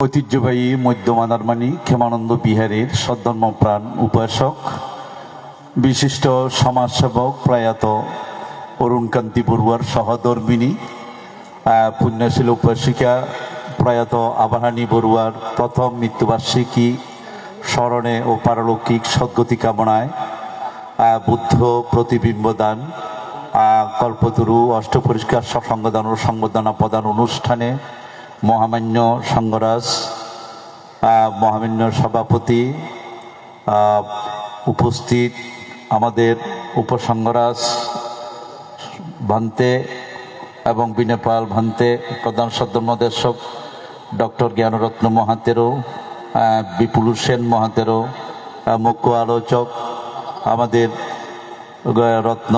ঐতিহ্যবাহী মধ্যমানারমানি ক্ষেমানন্দ বিহারের সদ্ধর্মপ্রাণ উপাসক, বিশিষ্ট সমাজসেবক প্রয়াত অরুণকান্তি বড়ুয়ার সহধর্মিনী পুণ্যশীল উপাসিকা প্রয়াত আবাহানী বড়ুয়ার প্রথম মৃত্যুবার্ষিকী স্মরণে ও পারলৌকিক সদ্গতি কামনায় বুদ্ধ প্রতিবিম্ব দান কল্পতরু অষ্টপরিষ্কার সসংগদান ও সংবর্ধনা প্রদান অনুষ্ঠানে মহামান্য সংঘরাজ মহামান্য সভাপতি উপস্থিত আমাদের উপসংঘরাজ ভান্তে এবং বিনেপাল ভান্তে, প্রধান সদ্যমদেশক ডক্টর জ্ঞানরত্ন মহাতেরও বিপুল সেন মহাতেরও মুখ্য আলোচক আমাদের রত্ন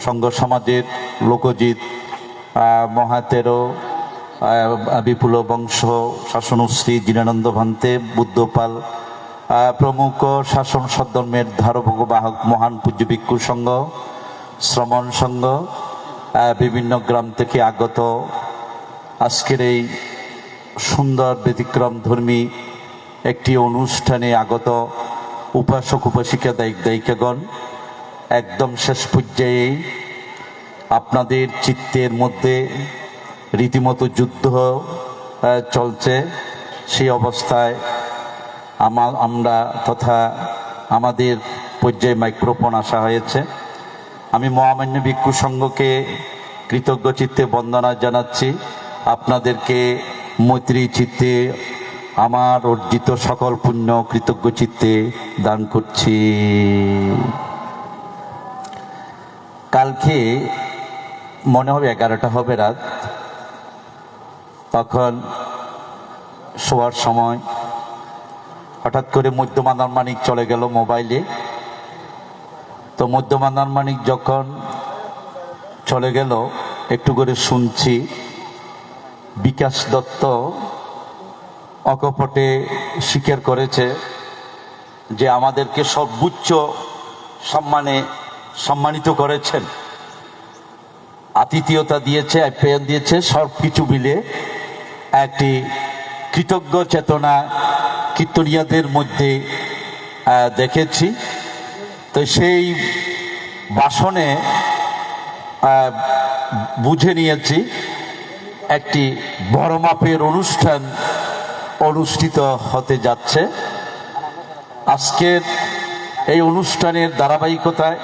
সংঘ সমাজের লোকজিৎ মহাতেরো বিপুল বংশ শাসনশ্রী দীনানন্দ ভান্তে, বুদ্ধপাল প্রমুখ শাসন সদ্ধর্মের ধারক বাহক মহান পূজ্য ভিক্ষু সংঘ, শ্রমণ সংঘ বিভিন্ন গ্রাম থেকে আগত আজকের এই সুন্দর ব্যতিক্রম ধর্মী একটি অনুষ্ঠানে আগত উপাসক, উপাসিকা, দায়িক, দায়িকাগণ, একদম শেষ পর্যায়ে আপনাদের চিত্তের মধ্যে রীতিমতো যুদ্ধ চলছে। সেই অবস্থায় আমা আমরা তথা আমাদের পর্যায়ে মাইক্রোফোন আসা হয়েছে। আমি মহামান্য ভিক্ষু সংঘকে কৃতজ্ঞ চিত্তে বন্দনা জানাচ্ছি। আপনাদেরকে মৈত্রী চিত্তে আমার অর্জিত সকল পুণ্য কৃতজ্ঞ চিত্তে দান করছি। কালকে মনে হবে এগারোটা হবে রাত। তখন শোয়ার সময় হঠাৎ করে মধ্যমানার মানিক চলে গেল মোবাইলে। তো মধ্যমানার মানিক যখন চলে গেল, একটু করে শুনছি, বিকাশ দত্ত অকপটে স্বীকার করেছে যে আমাদেরকে সর্বোচ্চ সম্মানে সম্মানিত করেছেন। আতিথিয়তা দিয়েছে, আপ্যায়ন দিয়েছে সব কিছু মিলে একটি কৃতজ্ঞ চেতনা কীর্তনিয়াদের মধ্যে দেখেছি। তো সেই বাসনে বুঝে নিয়েছি, একটি বড় মাপের অনুষ্ঠান অনুষ্ঠিত হতে যাচ্ছে। আজকের এই অনুষ্ঠানের ধারাবাহিকতায়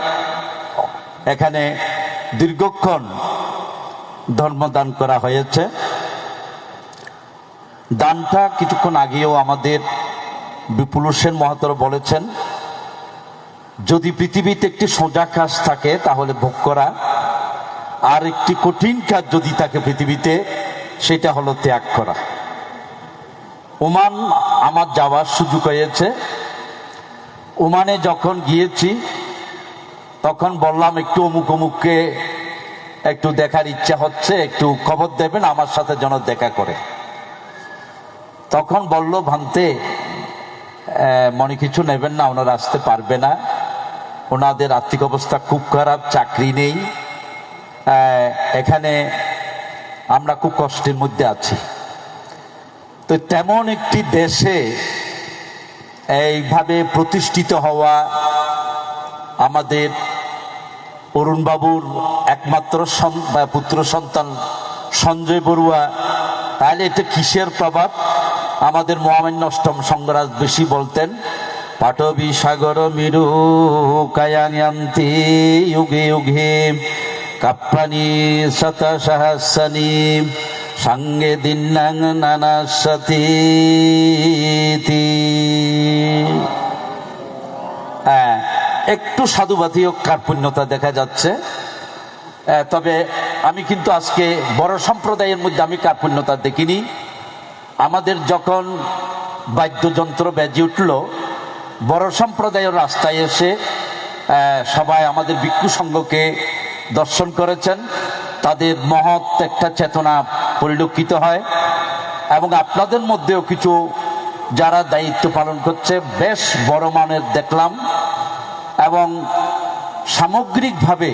এখানে দীর্ঘক্ষণ ধর্মদান করা হয়েছে। দানটা কিছুক্ষণ আগেও আমাদের বিপুল সেন মহাতর বলেছেন, যদি পৃথিবীতে একটি সোজা কাজ থাকে, তাহলে ভোগ করা। আর একটি কঠিন কাজ যদি থাকে পৃথিবীতে, সেটা হলো ত্যাগ করা। ওমান আমার যাওয়ার সুযোগ হয়েছে। ওমানে যখন গিয়েছি, তখন বললাম, একটু অমুক অমুককে একটু দেখার ইচ্ছা হচ্ছে, একটু খবর দেবেন, আমার সাথে যেন দেখা করে। তখন বলল, ভান্তে মনে কিছু নেবেন না, ওনারা আসতে পারবে না। ওনাদের আর্থিক অবস্থা খুব খারাপ, চাকরি নেই। এখানে আমরা খুব কষ্টের মধ্যে আছি। তো তেমন একটি দেশে এইভাবে প্রতিষ্ঠিত হওয়া আমাদের অরুণবাবুর একমাত্র পুত্র সন্তান সঞ্জয় বড়ুয়া, তাহলে এটা কিসের প্রভাব? আমাদের মহামান্য অষ্টম সংগ্রাজ বেশি বলতেন পাটবি সাগর মিরু কায়ান্তি যুগে যুগে কাপ্পানি শত সহস্রানি সঙ্গে দিন্নাং নানা সতী হ্যাঁ, একটু সাধুবাদী কার্পুণ্যতা দেখা যাচ্ছে। আহ, তবে আমি কিন্তু আজকে বড় সম্প্রদায়ের মধ্যে আমি কার্পুণ্যতা দেখিনি। আমাদের যখন বাদ্যযন্ত্র বেজে উঠল, বড় সম্প্রদায়ের রাস্তায় এসে সবাই আমাদের ভিক্ষু সংঘকে দর্শন করেছেন। তাদের মহৎ একটা চেতনা পরিলক্ষিত হয় এবং আপনাদের মধ্যেও কিছু যারা দায়িত্ব পালন করছে, বেশ বড় মানের দেখলাম এবং সামগ্রিকভাবে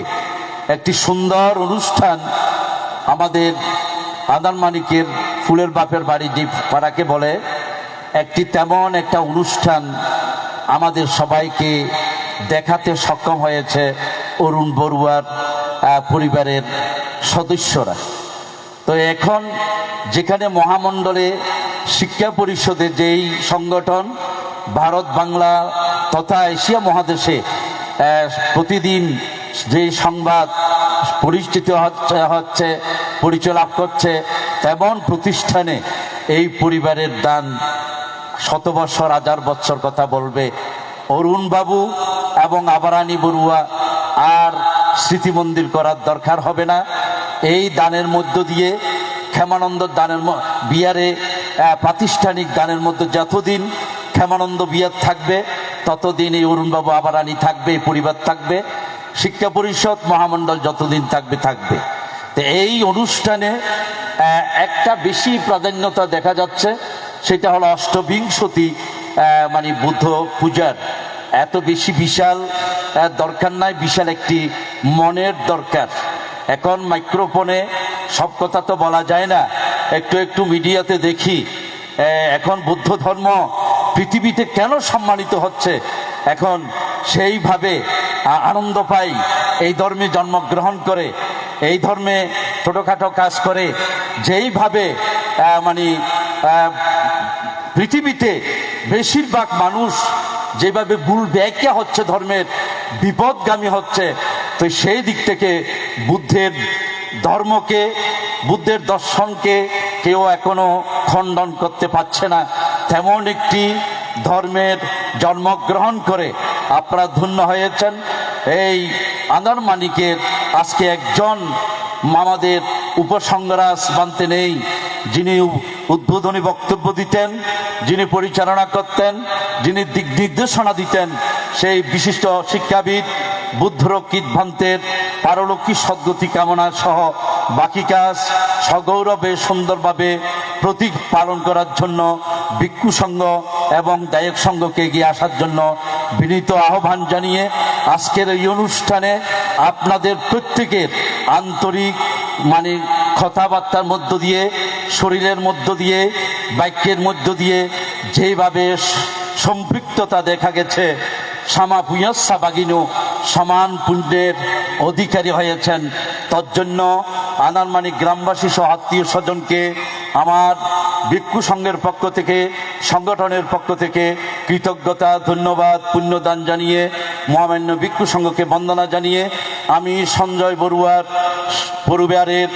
একটি সুন্দর অনুষ্ঠান আমাদের আদান মানিকের ফুলের বাপের বাড়ি যে পাড়াকে বলে, একটি তেমন একটা অনুষ্ঠান আমাদের সবাইকে দেখাতে সক্ষম হয়েছে অরুণ বড়ুয়ার পরিবারের সদস্যরা। তো এখন যেখানে মহামণ্ডলে শিক্ষা পরিষদে যেই সংগঠন, ভারত, বাংলা তথা এশিয়া মহাদেশে প্রতিদিন যে সংবাদ পরিচিত হচ্ছে হচ্ছে, পরিচয় লাভ করছে তেমন প্রতিষ্ঠানে এই পরিবারের দান শত বৎসর হাজার বৎসর কথা বলবে। অরুণ বাবু এবং আবারানি বড়ুয়া আর স্মৃতি মন্দির করার দরকার হবে না। এই দানের মধ্য দিয়ে, ক্ষেমানন্দ দানের বিয়ারে প্রাতিষ্ঠানিক দানের মধ্যে যতদিন ক্ষেমানন্দ বিয়ার থাকবে, ততদিন এই অরুণবাবু, আবারানি থাকবে, এই পরিবার থাকবে। শিক্ষা পরিষদ, মহামণ্ডল যতদিন থাকবে থাকবে। তো এই অনুষ্ঠানে একটা বেশি প্রাধান্যতা দেখা যাচ্ছে, সেটা হলো অষ্টবিংশতি মানে বুদ্ধ পূজার। এত বেশি বিশাল দরকার নাই, বিশাল একটি মনের দরকার। এখন মাইক্রোফোনে সব কথা তো বলা যায় না, একটু একটু মিডিয়াতে দেখি। এখন বৌদ্ধ ধর্ম পৃথিবীতে কেন সম্মানিত হচ্ছে? এখন সেইভাবে আনন্দ পাই, এই ধর্মে জন্মগ্রহণ করে। এই ধর্মে ছোটোখাটো কাজ করে, যেইভাবে মানে পৃথিবীতে বেশিরভাগ মানুষ যেভাবে ভুল ব্যাখ্যা হচ্ছে ধর্মের, বিপদগামী হচ্ছে, তো সেই দিক থেকে বুদ্ধের ধর্মকে, বুদ্ধের দর্শনকে কেউ এখনও খণ্ডন করতে পারছে না। তেমন একটি ধর্মের জন্মগ্রহণ করে আপনারা ধন্য হয়েছেন। এই আন্দরমানিকের আজকে একজন মামাদের উপসংগ্রাস বানতে নেই, যিনি উদ্বোধনী বক্তব্য দিতেন, যিনি পরিচালনা করতেন, যিনি দিক নির্দেশনা দিতেন, সেই বিশিষ্ট শিক্ষাবিদ বুদ্ধরক্ষিত ভান্তের পারলক্ষী সদ্গতি কামনা সহ বাকি কাজ সগৌরবে সুন্দরভাবে প্রতীক পালন করার জন্য, ভিক্ষু সংঘ এবং দায়ক সংঘকে এগিয়ে আসার জন্য বিনীত আহ্বান জানিয়ে আজকের এই অনুষ্ঠানে আপনাদের প্রত্যেকের আন্তরিক মানে কথাবার্তার মধ্য দিয়ে, শরীরের মধ্য দিয়ে, বাক্যের মধ্য দিয়ে যেভাবে সম্পৃক্ততা দেখা গেছে সামা ভূয়সা বাগিনু সমান পুণ্যের অধিকারী হয়েছেন। তজ্জন্য আনারমানিক গ্রামবাসী সহ আত্মীয় স্বজনকে আমার ভিক্ষু সংঘের পক্ষ থেকে, সংগঠনের পক্ষ থেকে কৃতজ্ঞতা, ধন্যবাদ, পুণ্যদান জানিয়ে, মহামান্য ভিক্ষু সংঘকে বন্দনা জানিয়ে আমি সঞ্জয় বড়ুয়ার পরিবারের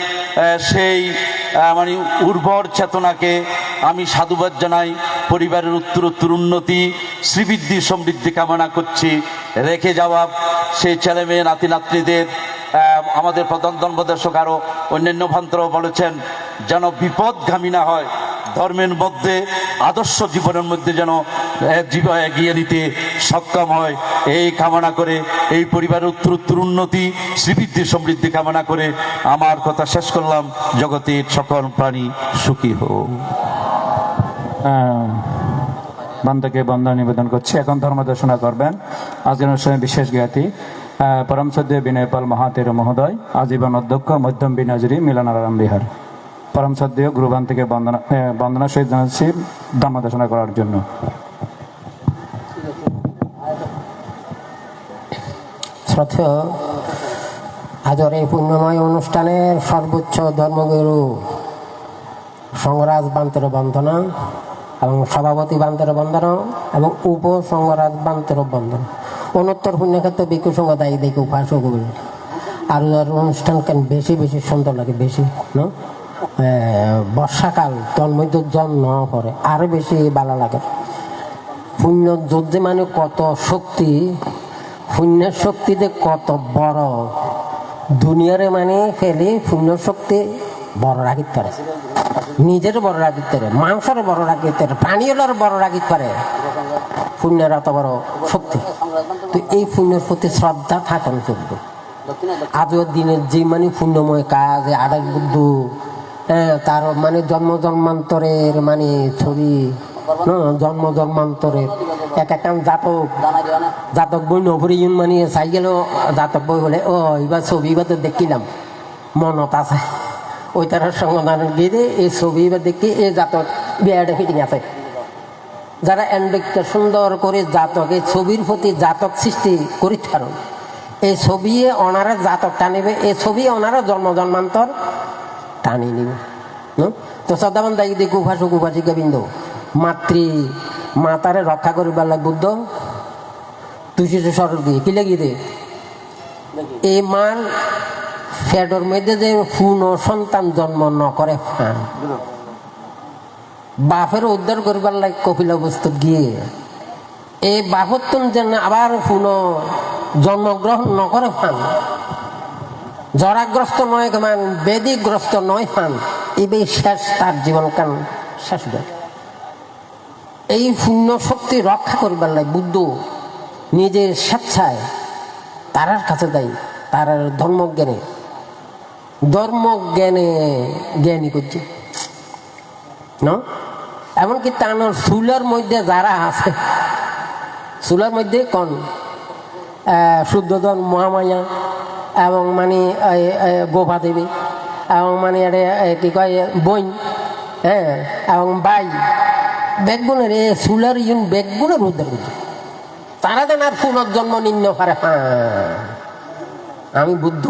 সেই মানে উর্বর চেতনাকে আমি সাধুবাদ জানাই, পরিবারের উত্তরোত্তর উন্নতি, শ্রীবৃদ্ধি সমৃদ্ধি কামনা করছি। রেখে যাওয়া সেই ছেলে মেয়ে, নাতি, নাতনিদের আমাদের প্রধান দণ্ডদেশক আরও অন্যান্য ভান্তরাও বলেছেন, যেন বিপদগামী না হয়। ধর্মের মধ্যে, আদর্শ জীবনের মধ্যে যেন এগিয়ে নিতে সক্ষম হয়। এই কামনা করে, এই পরিবারের উত্তরোত্তর উন্নতি, শ্রীবৃদ্ধি সমৃদ্ধি কামনা করে আমার কথা শেষ করলাম। জগতের সকল প্রাণী সুখী হোক। বান্দাকে বন্ধ নিবেদন করছি। এখন ধর্ম দর্শনা করবেন। আজকের অনুষ্ঠানে বিশেষ জ্ঞাতি পরম সদ্য বিনয় পাল মহাতের মহোদয়, আজীবন অধ্যক্ষ, মধ্যম বিনাজরি মিলনারাম বিহার। পরম সদ্য গুরুবান থেকে বন্দনা বন্দনা সহিত জানাচ্ছি ধর্ম দর্শনা করার জন্য। শ্রদ্ধেয়, আজর এই পুণ্যময় অনুষ্ঠানের সর্বোচ্চ ধর্মগুরু সংরাজ বান্তের বন্দনা এবং সভাপতি বান্তের বন্দনা এবং উপ সংরাজ বান্তের বন্দনা। অনত্তর পুণ্যক্ষেত্রে বিক্ষু সংঘ দায়ী দেখে উপাসক আর অনুষ্ঠান কেন বেশি বেশি সুন্দর লাগে, বেশি, না? বর্ষাকাল তন্মধ্য জল না পড়ে, আরও বেশি ভালো লাগে। পুণ্য যুদ্ধে মানে কত শক্তি, পুণ্যের শক্তিতে কত বড়, দুনিয়ারে মানে ফেলে পুণ্য শক্তি বড় রাখিত পারে নিজের বড় রাখিত পারে মাংসের বড় রাখিত পারে প্রাণীগুলোর বড় রাখিত পারে পুণ্যের অত বড় শক্তি। তো এই পুণ্যের প্রতি শ্রদ্ধা থাকুন চলবে। আজকের দিনের যে মানে পুণ্যময় কাজ আরেক বুদ্ধ তার মানে জন্ম জন্মান্তরের মানে ছবি। জন্ম জন্মান্তরের। এক একটা জাতক জাতক বই নভরি মানে চাই গেল, জাতক বই হলে, ও এবার ছবি এবার তো দেখিলাম। মনত আছে। ওই তার সংবিধান গিয়ে এই ছবি বা দেখি, এই জাতক বিয়াটা ফিটিং আছে। যারা অ্যান্ড্রয়েডকে সুন্দর করে জাতক, এই ছবির প্রতি জাতক সৃষ্টি করি এই ছবি ওনারা জাতক টানিবে এই ছবি ওনারা জন্ম জন্মান্তর টানি নিবে? তো সদাবান দায়ী দিয়ে গুভাসু গুভাসিকা বিন্দু মাতৃ, মাতারে রক্ষা করিবার লাগে বুদ্ধ। তুষি সরল দিয়ে কি লাগিয়ে দে? এই মার ফ্যাডর মধ্যে যে ফুন সন্তান জন্ম ন করে ফান। বাপের উদ্ধার করবার লাগে কপিলা বস্তু গিয়ে। এই বাপত্তন যেন আবার ফুন জন্মগ্রহণ ন করে ফান। জরাগ্রস্ত নয় কেমন বেদিগ্রস্ত নয় ফান এবে শেষ তার জীবনকাল শেষ হয়ে এই শূন্য শক্তি রক্ষা করবার লাগে বুদ্ধ নিজের স্বেচ্ছায় তারার কাছে দেয় তার ধর্মজ্ঞানে। ধর্মজ্ঞানে জ্ঞানী করছে। না? এমনকি তানোর চুলের মধ্যে যারা আছে চুলের মধ্যে কন? শুদ্ধধন মহামায়া এবং মানে গোপা দেবী। এবং মানে কি কয়, বইন হ্যাঁ এবং বাই। বেগুনের এই চুলের ইউন বেগুনের উদ্ধার তারা যেন আর পুনর্জন্ম নিম্ন পারে হ্যাঁ আমি বুদ্ধ।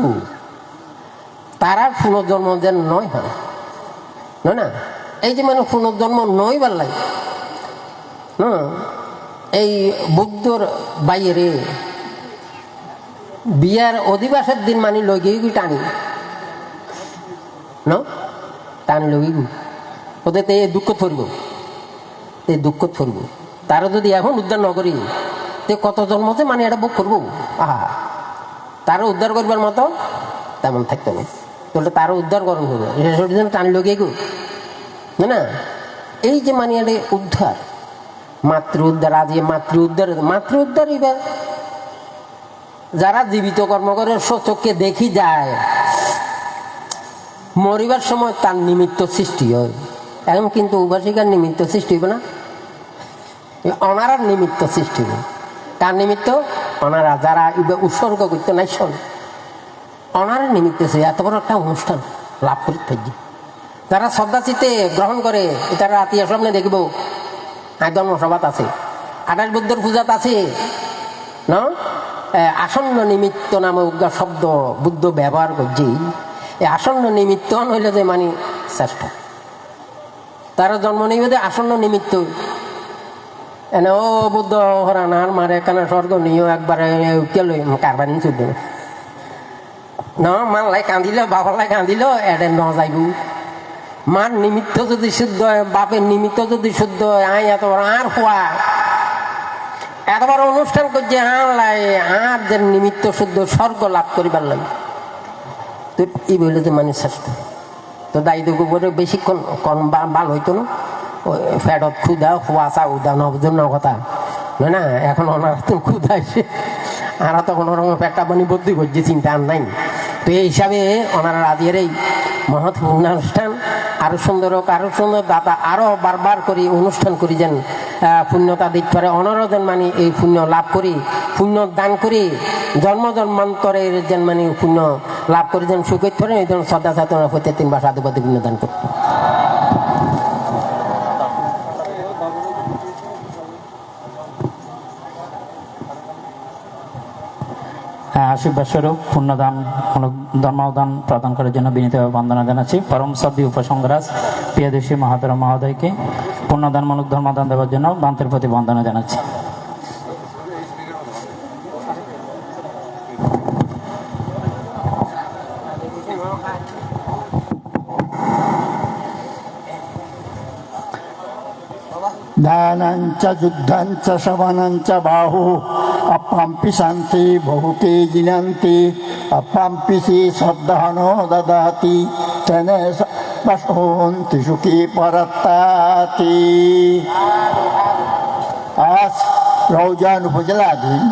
তারা পুনর্জন্ম যেন নয় হয়। নয় না? এই যে মানে পুনর্জন্ম নয় পারলাই না এই বুদ্ধর বাইরে বিয়ার অধিবাসের দিন মানি লগিয়ে গি টানি। ন? টানি লগিয়ে গু ওদের তে দুঃখ থরব। তে দুঃখ থরব। তারা যদি এখন উদ্ধার ন করি, তে কত জন্মতে মানে এটা বুক করব? আহা। তারা উদ্ধার করবার মতো তেমন থাকতো না। তাহলে তারা উদ্ধার করব জন্য টানি লগিয়ে গু না এই যে মানে এটা উদ্ধার, মাতৃ উদ্ধার, আজ মাতৃ উদ্ধার মাতৃ উদ্ধার এবার যারা জীবিত কর্ম করে চোখকে দেখি যায়, মরিবার সময় তার নিমিত্ত সৃষ্টি হয়। এখন কিন্তু উপাসিকার নিমিত্ত সৃষ্টি হবে না। অনারার নিমিত্ত সৃষ্টি হবে কার নিমিত্ত অনারা, যারা উৎসর্গ করতে নাই শোন অনারের নিমিত্ত সে এত বড় একটা অনুষ্ঠান লাভ করি থাকি। যারা শ্রদ্ধাচিতে গ্রহণ করে তারা আত্মীয় সামনে দেখব। একদম সভাত আছে। আঠাশ বুদ্ধর পূজাত আছে। না? আসন্ন নিমিত্ত নামে উগ্র শব্দ বুদ্ধ ব্যবহার করছি। এই আসন্ন নিমিত্ত হইলে যে মানে শ্রেষ্ঠ। তারা জন্ম নিবে যে আসন্ন নিমিত্ত। এনে, ও বুদ্ধ হরানার মারে কেন স্বর্গ নিও একবারে কেলো কারবানি চুদ্দ ন মানলাই কান্দিল বাবালাই কান্দিল, এডে ন যাইব। মার নিমিত্ত যদি শুদ্ধ হয় বাপের নিমিত্ত যদি শুদ্ধ হয় আই এত আর হওয়া এত বড় অনুষ্ঠান করছে আর লাই, আর যে নিমিত্ত শুদ্ধ স্বর্গ লাভ করিবার লাগে তো এই বলে তো মানুষ শ্রেষ্ঠ তো দায়িত্ব করে বেশিক্ষণ কম বা- ভালো হইতো না। ফ্যাটত ক্ষুদা হওয়া চা উদা নবজন কথা না এখন ওনারা তো ক্ষুদা এসে আর তখন ওরকম পেটটা বানি বদলি করছে, চিন্তা আর নাই। তো এই হিসাবে ওনারা আজকের এই মহৎ অনুষ্ঠান। আরও সুন্দর হোক, আরও সুন্দর দাতা আরও বারবার করে, অনুষ্ঠান করি যেন পুণ্যতা দিক করে, অনরজন মানে এই পুণ্য লাভ করি, পুণ্য দান করি জন্ম জন্মান্তরের যেন মানে পুণ্য লাভ করে, যেন সুখের এই ধরনের শ্রদ্ধা চেতনা হইতে তিনবার সাধুপতি পুণ্য দান করি হ্যাঁ আশীর্বাদ স্বরূপ, পুণ্যদান ধর্মদান প্রদান করার জন্য বিনীত বন্দনা জানাচ্ছি। পরম সদ্দি উপসংগ্রাস প্রিয়দেশী মহাতর মহোদয়কে পুণ্যদানমূলক ধর্মদান দেওয়ার জন্য বান্তের প্রতি বন্দনা জানাচ্ছি ध्यानाञ्च युद्धञ्च शवनञ्च बाहु अप्राम्पि शान्ति बहुके जिनन्ति अप्राम्पि श्री श्रद्धहनो ददाति तेन বাসন্তি সুখী পরাত্তাতি আজ রৌজান উপজেলাধীন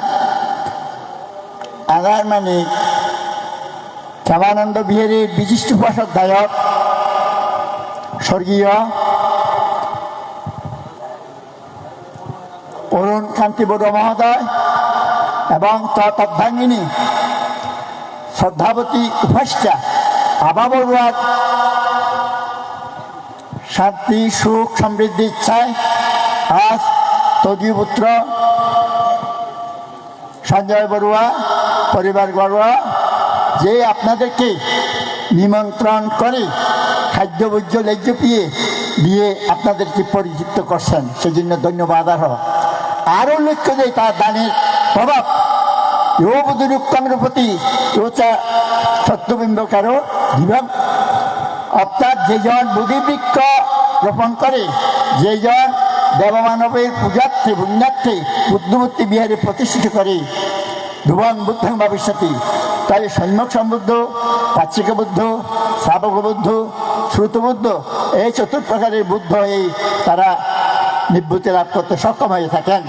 মানে শ্যামানন্দ বিহারীর বিশিষ্ট উপাসক স্বর্গীয় অরুণ কান্তি মহোদয় এবং তৎভাঙ্গিনী শ্রদ্ধাবতী উপাসিকা আবা বড়ুয়ার শান্তি, সুখ, সমৃদ্ধি ইচ্ছায় আজ তদীয় পুত্র সঞ্জয় বড়ুয়া, পরিবার বড়ুয়া যে আপনাদেরকে নিমন্ত্রণ করে খাদ্য ভোজ্য লেজ্য পিয়ে দিয়ে আপনাদেরকে পরিচিত করছেন, সেজন্য ধন্যবাদ আরও। আরও লক্ষ্য যে তার দানের প্রভাব রূপদুরুক্তমের প্রতি রোচা সত্যবিম্বকারও বিভাগ অর্থাৎ যেজন বুদ্ধিবৃক্ষ রোপণ করে যে যেজন দেবমানবের পূজার্থে, পুণ্যার্থে, বুদ্ধমূর্তি বিহারে প্রতিষ্ঠিত করে ধ্রুবন বুদ্ধং ভবিষ্যতি। তাই সম্যক সমৃদ্ধ পাচ্ছিক বুদ্ধ, শ্রাবক বুদ্ধ, শ্রুত বুদ্ধ, এই চতুর্প্রকারের বুদ্ধ এই তারা নিবৃত্তি লাভ করতে সক্ষম হয়ে থাকেন।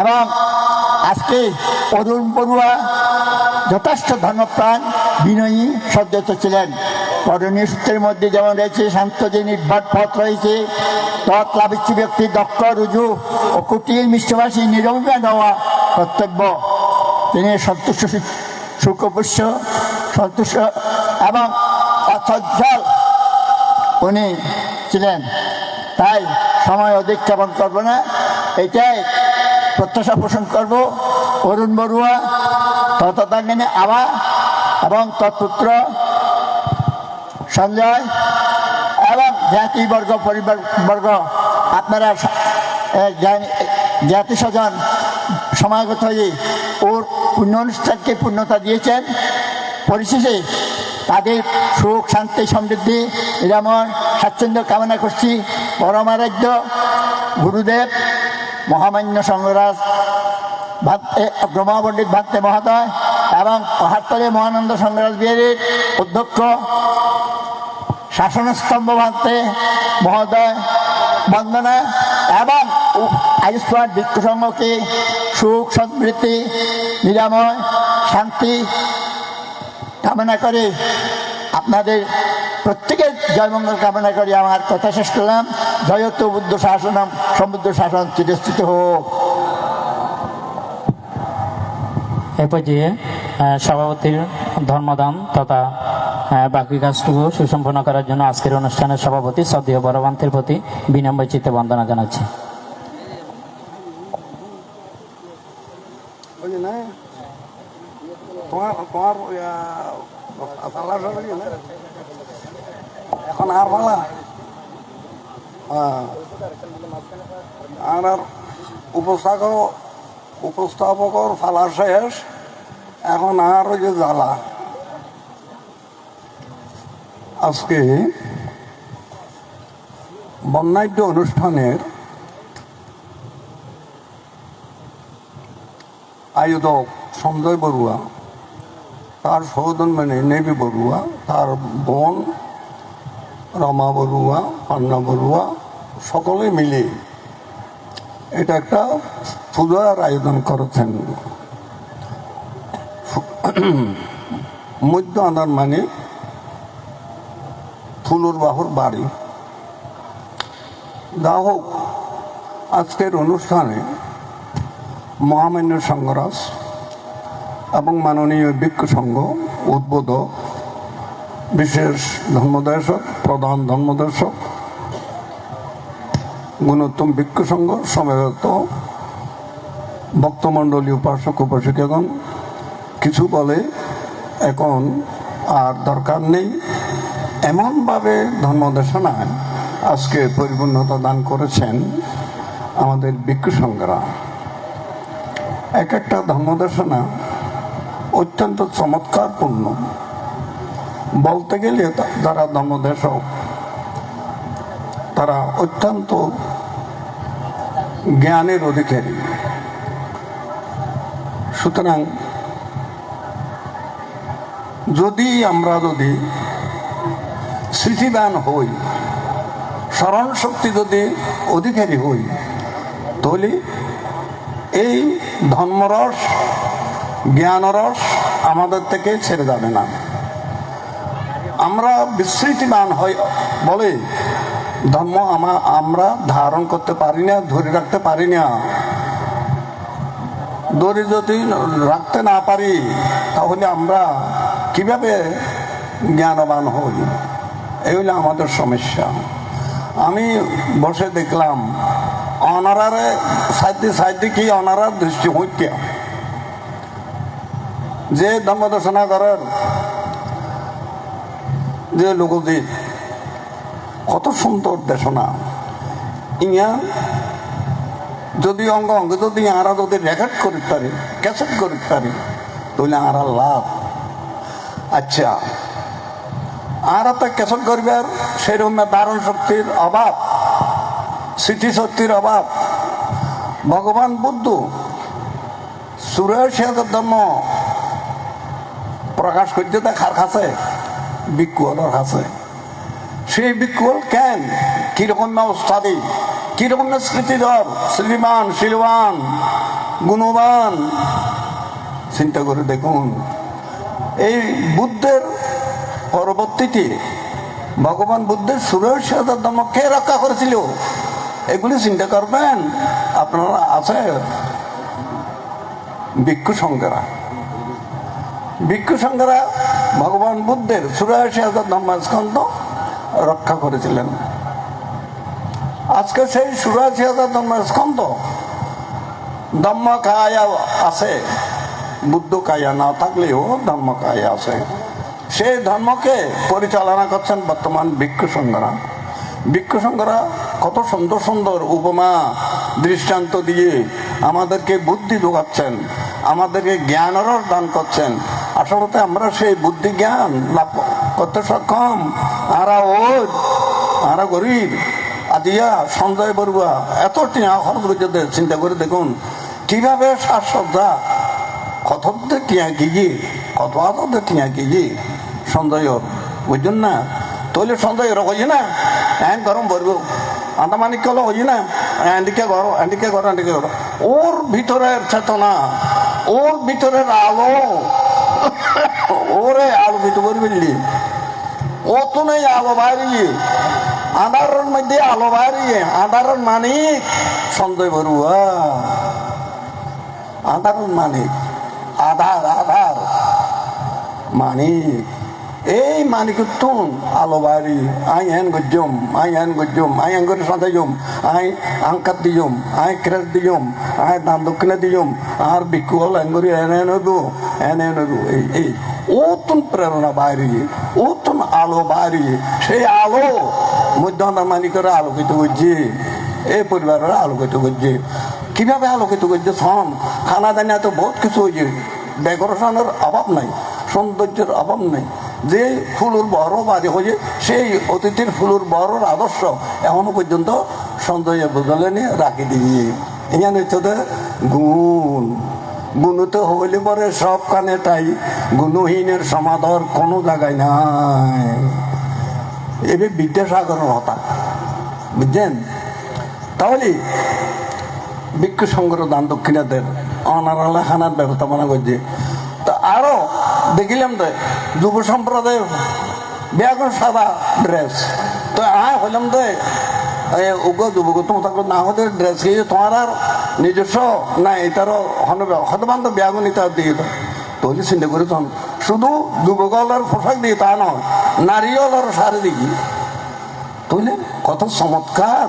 এবং আজকে অরুণ বড়ুয়া যথেষ্ট ধর্মপ্রাণ, বিনয়ী সদ্যত ছিলেন। সূত্রের মধ্যে যেমন রয়েছে শান্ত যে নির্ভর পথ রয়েছে তৎ লাভিচ্ছি ব্যক্তি দক্ষ রুজু ও কুটির মিষ্টভাষী নিরবিমান হওয়া কর্তব্য। তিনি সন্তুষ্ট সুখপুষ্য সন্তুষ্ট এবং অসজ্জল উনি ছিলেন। তাই সময় অধিক কেমন করব না। এটাই প্রত্যাশা পোষণ করব। অরুণ বড়ুয়া ততদাঙ্গিনী আবা এবং তৎপুত্র সঞ্জয় এবং জাতিবর্গ পরিবার বর্গ, আপনারা জ্ঞাতি স্বজন সমাগত হয়ে ওর পুণ্য অনুষ্ঠানকে পূর্ণতা দিয়েছেন। পরিশেষে তাদের সুখ, শান্তি, সমৃদ্ধি, নিরাময়, স্বাচ্ছন্দ্য কামনা করছি। পরমারাধ্য গুরুদেব, মহামান্য সংঘরাজ ব্রহ্মপণ্ডিত ভান্তে মহোদয় এবং পাহাড়তলে মহানন্দ সংঘরাজ বিহারের অধ্যক্ষ শাসনস্তম্ভ ভান্তে মহোদয় বন্দনা এবং আয়ুষ্মান ভিক্ষু সুখ, সমৃদ্ধি, নিরাময়, শান্তি কামনা করে আপনাদের প্রত্যেকের জয়মঙ্গল কামনা করে আমার কথা শেষ করলাম। জয়ত বুদ্ধ শাসনম সমুদ্র শাসন চিরস্থিত হোক। এ পর্যায়ে সভাপতির ধর্মদান তথা বাকি কাজটুকু সুসম্পন্ন করার জন্য আজকের অনুষ্ঠানের সভাপতি সদীয় বড়বান্তের প্রতি বিনম্র চিত্তে বন্দনা জানাচ্ছি? এখন আর পালা হ্যাঁ। আর উপস্থাপক, উপস্থাপকর ফালা শেষ, এখন আর ওই যে জ্বালা আজকে বন্যাঢ্য অনুষ্ঠানের আয়োজক সঞ্জয় বড়ুয়া, তার সহোদর মানে নেবি বড়ুয়া, তার বোন রমা বড়ুয়া পান্না বড়ুয়া, সকলে মিলে এটা একটা পূজার আয়োজন করেছেন। মধ্য আনার মানে ফুলুর বাহুর বাড়ি। যা হোক, আজকের অনুষ্ঠানে মহামান্য সংঘরাজ এবং মাননীয় ভিক্ষু সংঘ উদ্বোধক বিশেষ ধর্মদর্শক, প্রধান ধর্মদর্শক, গুণোত্তম ভিক্ষু সংঘ, সমবেত ভক্তমণ্ডলী উপাসক, উপাসিকাগণ, কিছু বলে এখন আর দরকার নেই। এমনভাবে ধর্মদেশনায় আজকে পরিপূর্ণতা দান করেছেন আমাদের ভিক্ষু সংঘরা। এক একটা ধর্মদেশনা অত্যন্ত চমৎকারপূর্ণ। বলতে গেলে যারা ধর্মদেশক, তারা অত্যন্ত জ্ঞানের অধিকারী। সুতরাং যদি আমরা যদি স্মৃতিদান হই স্মরণ শক্তি যদি অধিকারী হই, তাহলে এই ধর্মরস, জ্ঞানরস আমাদের থেকে ছেড়ে যাবে না। আমরা বিস্মৃতিমান হই বলে ধর্ম আমা- আমরা ধারণ করতে পারি না, ধরে রাখতে পারি না। ধরে যদি রাখতে না পারি, তাহলে আমরা কীভাবে জ্ঞানবান হই? এই হলো আমাদের সমস্যা। আমি বসে দেখলাম, অনারারে সাইডে সাইডে কি অনারার দৃষ্টি হইতে? যে ধর্মদর্শনা করার যে লোকজিৎ কত সুন্দর দেশনা। ইয়া, যদি অঙ্গ অঙ্গ, যদি আরা যদি রেকর্ড করতে পারি, ক্যাসেট করতে পারি, তাহলে আরা লাভ। আচ্ছা আর তো ক্যাসেট করবার সেরকম ধারণ শক্তির অভাব স্মৃতিশক্তির অভাব। ভগবান বুদ্ধ হাজার ধর্ম প্রকাশ করতে দেখার কাছে? বিকুয়ালের খাসে সেই বিকুয়াল কেন? কীরকম না ওস্তাদি কীরকম না স্মৃতিধর শ্রীমান, শিলবান, গুণবান। চিন্তা করে দেখুন, এই বুদ্ধের পরবর্তীতে ভগবান বুদ্ধের সুরেশ ধর্ম কে রক্ষা করেছিল। এগুলি চিন্তা করবেন, আপনারা আছে ভিক্ষু সংঘরা ভিক্ষু সংঘরা ভগবান বুদ্ধের হাজার ধর্মস্কন্ধ রক্ষা করেছিলেন। আজকে সেই চুরাশি হাজার ধর্মস্কন্ধ ধর্ম কায়া আছে। বুদ্ধ কায়া না থাকলেও ধর্ম কায়া আছে। সেই ধর্মকে পরিচালনা করছেন বর্তমান ভিক্ষু সংঘরা। কত সুন্দর সুন্দর উপমা, দৃষ্টান্ত দিয়ে আমাদেরকে বুদ্ধি যোগাচ্ছেন আমাদেরকে জ্ঞানেরও দান করছেন। আসলে আমরা সেই বুদ্ধি জ্ঞান লাভ করতে সক্ষম। আরা ওর আরা গরিব, আজিয়া, সঞ্জয় বড়ুয়া, এত টিয়া খরচ করছে দে- চিন্তা করে দেখুন, কীভাবে সাজসজ্জা কত টিয়া কত আদতে টিয়া কেজি সঞ্জয়র বুঝছেন না তৈলে সঞ্জয় হই না হ্যাঁ গরম ভরব আন্টা মানে কল হই না এদিকে ঘর এদিকে ঘর এদিকে ঘর ওর ভিতরের চেতনা, ওর ভিতরের আলো, ওরে আলো ভিতর বললি। ও তো নেই আলো বাইরে আধারের মধ্যে আলো বাইরে আধারের মানিক সঞ্জয় বড়ুয়া আধারের মানিক, আধার আধার মানিক। এই মানিক আলো বাড়ি আই হেন গজ্জম, আই হেন গজ্জম, আই করে সদাই জম আই আংকাত দিজম আই ক্রেস দিজম আই দান দক্ষিণে দিজম, আর বিক্ষু হল হেন করে এনে নইব এনে নইব এই এই ও তুন প্রেরণা বাইরে ও তুন আলো বাইরে সেই আলো মধ্যাহ্ন মানিকের আলোকিত করছে, এই পরিবারের আলোকিত করছে। কীভাবে আলোকিত করছে সন খানা দানা তো বহুত কিছু হয়েছে। ডেকোরেশনের অভাব নাই, সৌন্দর্যের অভাব নাই। যে ফুলুর বড় বাড়ি হয়ে সেই অতিথির ফুলুর বড়র আদর্শ এখনও পর্যন্ত বুঝলে নিয়ে রাখি দিয়ে ইয়ান হচ্ছে গুণ। গুণতে হইলে পরে সব কানে তাই। গুণহীনের সমাদর কোনো জায়গায় নাই। এবার বিদ্যাসাগরের হতা। বুঝছেন? তাহলে ভিক্ষু সংগ্রহ দান দক্ষিণাদের অনারালা খানার ব্যবস্থাপনা করছে। তো আরও দেখিলাম তো যুব সম্প্রদায় বেগুন সাদা ড্রেস তো আয় হইলাম তো উগ যুবক তোমার না হতে ড্রেস কি, তোমার আর নিজস্ব না এটারও হতবান্ধব বেগুন এটা দিয়ে তো। চিন্তা করে তখন, শুধু যুবকলের পোশাক দিয়ে তা নয় নারীওয়ালার শাড়ি দেখি তুলে কত চমৎকার,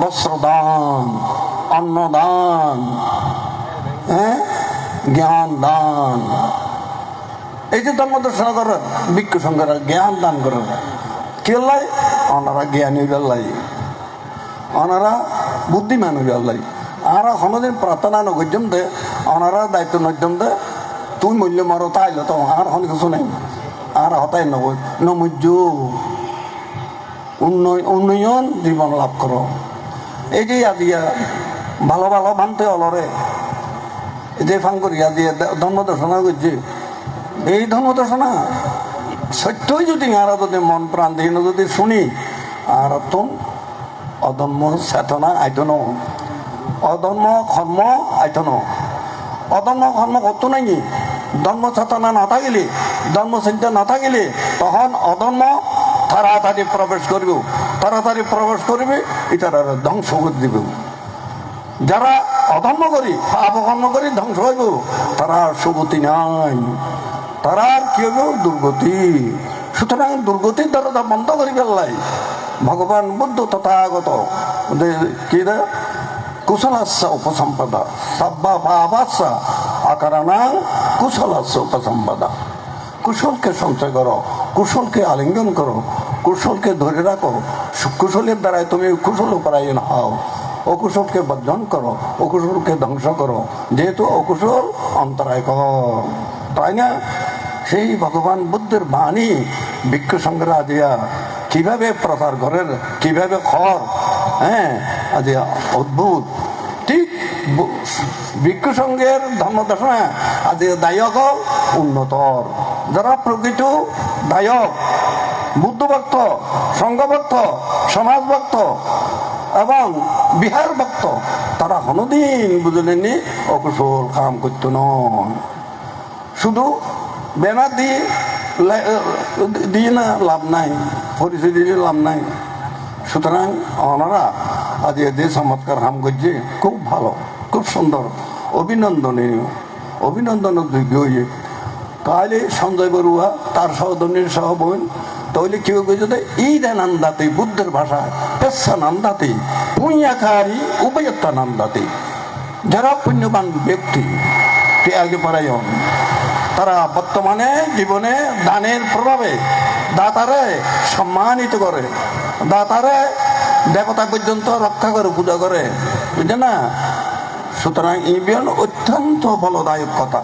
বস্ত্রদান, অন্নদান হ্যাঁ? জ্ঞান দান। এই যে ধর্ম দর্শন করার ভিক্ষু সংখ্যারা জ্ঞান দান করার কে লাই ওনারা জ্ঞানী বেল্লাই ওনারা বুদ্ধিমান বেল্লাই আর কোনোদিন প্রার্থনা নগর্যম দে ওনারা দায়িত্ব নজম দে, তুই মূল্য মারো তাইলে তো আর হন কিছু নেই। আর হতাই নব উন্নয়- উন্নয়ন জীবন লাভ করো। এই যে আজিয়া ভালো ভালো মানতে অলরে যে ফাং করি আজি ধর্ম দর্শনা করছে, এই ধর্ম দর্শনা সত্যই যদি আরা যদি মন প্রাণ দিয়ে যদি শুনি, আর তো অধর্ম চেতনা আইতন। অধর্ম কর্ম আইতন। অধর্ম কর্ম কত নাই ধর্ম চেতনা না থাকিলে ধর্ম চিন্তা না থাকিলে তখন অধর্ম তাড়াতাড়ি প্রবেশ করব তাড়াতাড়ি প্রবেশ করবে এটার ধ্বংস করে দিবে। যারা অধর্ম করি, পাপ কর্ম করি, ধ্বংস হইব। তারা সুগতি নাই। তারা কি হইব? দুর্গতি। সুতরাং দুর্গতির দরজা বন্ধ করি ফেললাই। ভগবান বুদ্ধ তথাগত। কি কুশলাস্য উপসম্পদা। সব্বা পাবাস্য আকারানাং কুশলাস্য উপসম্পদা। কুশলকে সঞ্চয় করো, কুশলকে আলিঙ্গন করো, কুশলকে ধরে রাখো। কুশলের দ্বারাই তুমি কুশল পরায়ণ হও। অকুশলকে বর্জন করো, অকুশলকে ধ্বংস করো। যেহেতু অকুশল অন্তরায় কর তাই না? সেই ভগবান বুদ্ধের বাণী বিক্ষ সংগ্রহ আজিয়া কীভাবে প্রচার করেন কীভাবে খর হ্যাঁ আজিয়া অদ্ভুত। ঠিক ভিক্ষু সঙ্গের ধর্ম দর্শনা আজ দায়ক উন্নতর। যারা প্রকৃত দায়ক বুদ্ধ ভক্ত সংঘ ভক্ত সমাজ ভক্ত এবং বিহার ভক্ত, তারা কোনোদিন বুঝলেনি অকুশল কাম করতো নয় শুধু ব্যানার দিয়ে দিয়ে না, লাভ নাই, পরিচয় দিলে লাভ নাই। সুতরাং ওনারা আজ এ যে চমৎকার হাম করছে, খুব ভালো, খুব সুন্দর। অভিনন্দনীয়, অভিনন্দনের যোগ্য ইয়ে। তাহলে সঞ্জয় বড়ুয়া, তার সহধনীর সহ বোন তাহলে কেউ কেউ যদি যে ঈদানন্দাতে বুদ্ধের ভাষায় পেশানন্দাতে পুণ্যাকারী উভয়ত্বানন্দাতে যারা পুণ্যবান ব্যক্তি ত্যাগে পরায়ণ তারা বর্তমানে জীবনে দানের প্রভাবে দাতারে সম্মানিত করে দাতারে দেবতা পর্যন্ত রক্ষা করে পূজা করে বুঝছে না সুতরাং এই বিয়ন অত্যন্ত বলদায়ক কথা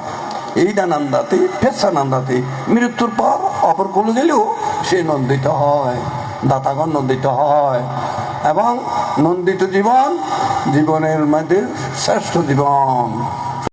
এই দানান্দাতে ফেসানন্দাতে মৃত্যুর পর অপর কোনো দিলেও সে নন্দিত হয়। দাতাগণ নন্দিত হয়। এবং নন্দিত জীবন জীবনের মধ্যে শ্রেষ্ঠ জীবন।